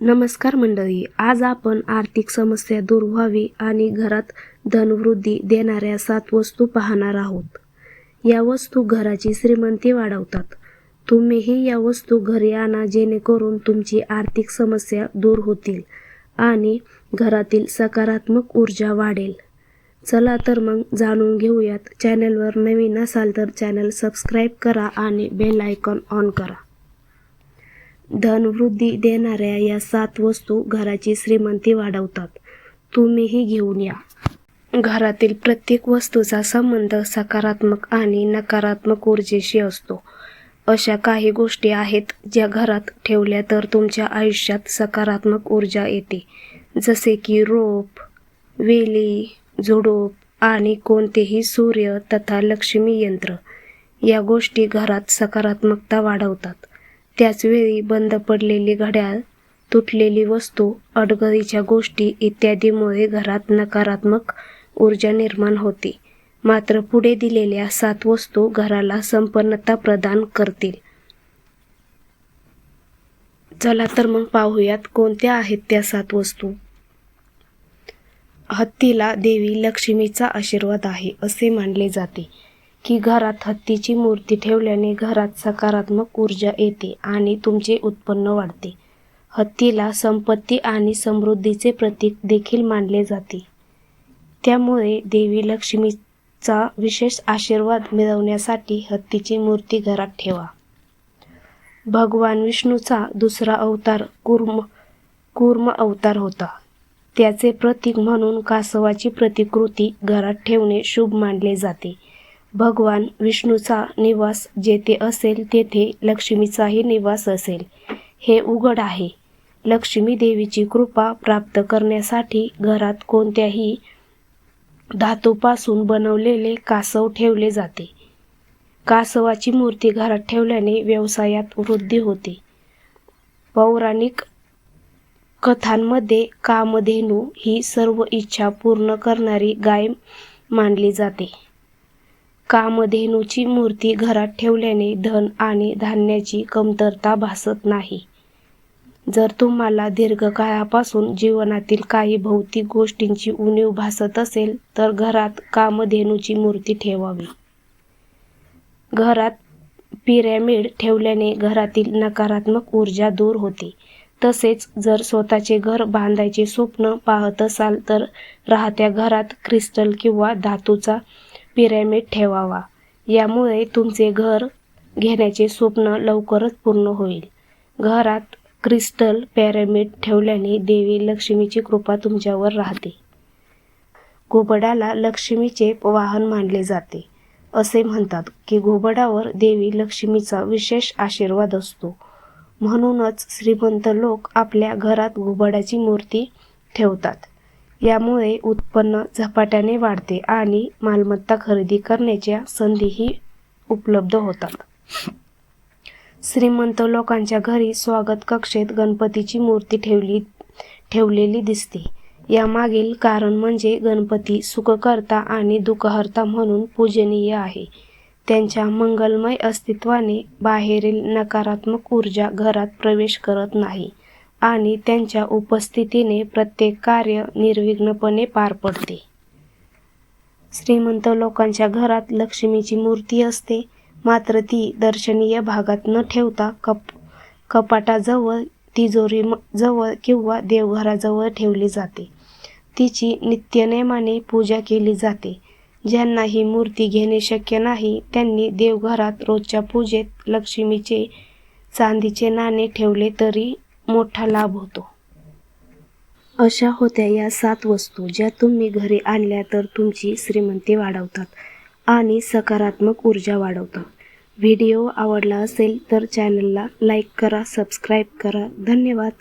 नमस्कार मंडळी आज आपण आर्थिक समस्या दूर व्हावी आणि घरात धनवृद्धी देणाऱ्या सात वस्तू पाहणार आहोत. या वस्तू घराची श्रीमंती वाढवतात. तुम्हीही या वस्तू घरी आणा जेणेकरून तुमची आर्थिक समस्या दूर होतील आणि घरातील सकारात्मक ऊर्जा वाढेल. चला तर मग जाणून घेऊयात. चॅनलवर नवीन असाल तर चॅनल सबस्क्राईब करा आणि बेल आयकॉन ऑन करा. धनवृद्धी देणाऱ्या या सात वस्तू घराची श्रीमंती वाढवतात. तुम्हीही घेऊन या. घरातील प्रत्येक वस्तूचा संबंध सकारात्मक आणि नकारात्मक ऊर्जेशी असतो. अशा काही गोष्टी आहेत ज्या घरात ठेवल्या तर तुमच्या आयुष्यात सकारात्मक ऊर्जा येते. जसे की रोप वेली झुडूप आणि कोणतेही सूर्य तथा लक्ष्मी यंत्र या गोष्टी घरात सकारात्मकता वाढवतात. त्याचवेळी बंद पडलेली घड्याळ तुटलेली वस्तू अडगळीच्या गोष्टी इत्यादीमुळे घरात नकारात्मक ऊर्जा निर्माण होते. मात्र पुढे दिलेल्या सात वस्तू घराला संपन्नता प्रदान करतील. चला तर मग पाहूयात कोणत्या आहेत त्या सात वस्तू. हत्तीला देवी लक्ष्मीचा आशीर्वाद आहे असे मानले जाते. की घरात हत्तीची मूर्ती ठेवल्याने घरात सकारात्मक ऊर्जा येते आणि तुमचे उत्पन्न वाढते. हत्तीला संपत्ती आणि समृद्धीचे प्रतीक देखील मानले जाते. त्यामुळे देवी लक्ष्मीचा विशेष आशीर्वाद मिळवण्यासाठी हत्तीची मूर्ती घरात ठेवा. भगवान विष्णूचा दुसरा अवतार कुर्म कूर्म अवतार होता. त्याचे प्रतीक म्हणून कासवाची प्रतिकृती घरात ठेवणे शुभ मानले जाते. भगवान विष्णूचा निवास जेथे असेल तेथे लक्ष्मीचाही निवास असेल. हे उघड आहे. लक्ष्मी देवीची कृपा प्राप्त करण्यासाठी घरात कोणत्याही धातूपासून बनवलेले कासव ठेवले जाते. कासवाची मूर्ती घरात ठेवल्याने व्यवसायात वृद्धी होते. पौराणिक कथांमध्ये कामधेनू ही सर्व इच्छा पूर्ण करणारी गाय मानली जाते. कामधेनूची मूर्ती घरात ठेवल्याने धन आणि धान्याची कमतरता भासत नाही. जर तुम्हाला दीर्घकाळापासून जीवनातील काही भौतिक गोष्टींची उणीव भासत असेल तर घरात कामधेनूची मूर्ती ठेवावी. घरात पिरॅमिड ठेवल्याने घरातील नकारात्मक ऊर्जा दूर होते. तसेच जर स्वतःचे घर बांधायचे स्वप्न पाहत असाल तर राहत्या घरात क्रिस्टल किंवा धातूचा पिरॅमिड ठेवावा. यामुळे तुमचे घर घेण्याचे स्वप्न लवकरच पूर्ण होईल. घरात क्रिस्टल पॅरामिड ठेवल्याने देवी लक्ष्मीची कृपा तुमच्यावर राहते. घोबडाला लक्ष्मीचे वाहन मानले जाते. असे म्हणतात की घोबडावर देवी लक्ष्मीचा विशेष आशीर्वाद असतो. म्हणूनच श्रीमंत लोक आपल्या घरात घोबडाची मूर्ती ठेवतात. यामुळे उत्पन्न झपाट्याने वाढते आणि मालमत्ता खरेदी करण्याच्या संधीही उपलब्ध होतात. श्रीमंत लोकांच्या घरी स्वागत कक्षेत गणपतीची मूर्ती ठेवली ठेवलेली दिसते. यामागील कारण म्हणजे गणपती सुखकर्ता आणि दुःखहर्ता म्हणून पूजनीय आहे. त्यांच्या मंगलमय अस्तित्वाने बाहेरील नकारात्मक ऊर्जा घरात प्रवेश करत नाही. आणि त्यांच्या उपस्थितीने प्रत्येक कार्य निर्विघ्नपणे पार पडते. श्रीमंत लोकांच्या घरात लक्ष्मीची मूर्ती असते मात्र ती दर्शनीय भागात न ठेवता कप कपाटाजवळ तिजोरी जवळ किंवा देवघराजवळ ठेवली जाते. तिची नित्यनेमाने पूजा केली जाते. ज्यांना ही मूर्ती घेणे शक्य नाही त्यांनी देवघरात रोजच्या पूजेत लक्ष्मीचे चांदीचे नाणे ठेवले तरी मोठा लाभ होतो. अशा होत्या या सात वस्तू ज्या तुम्ही घरी आणल्या तर तुमची श्रीमंती वाढवतात आणि सकारात्मक ऊर्जा वाढवतात. व्हिडिओ आवडला असेल तर चॅनलला लाईक करा सबस्क्राईब करा. धन्यवाद.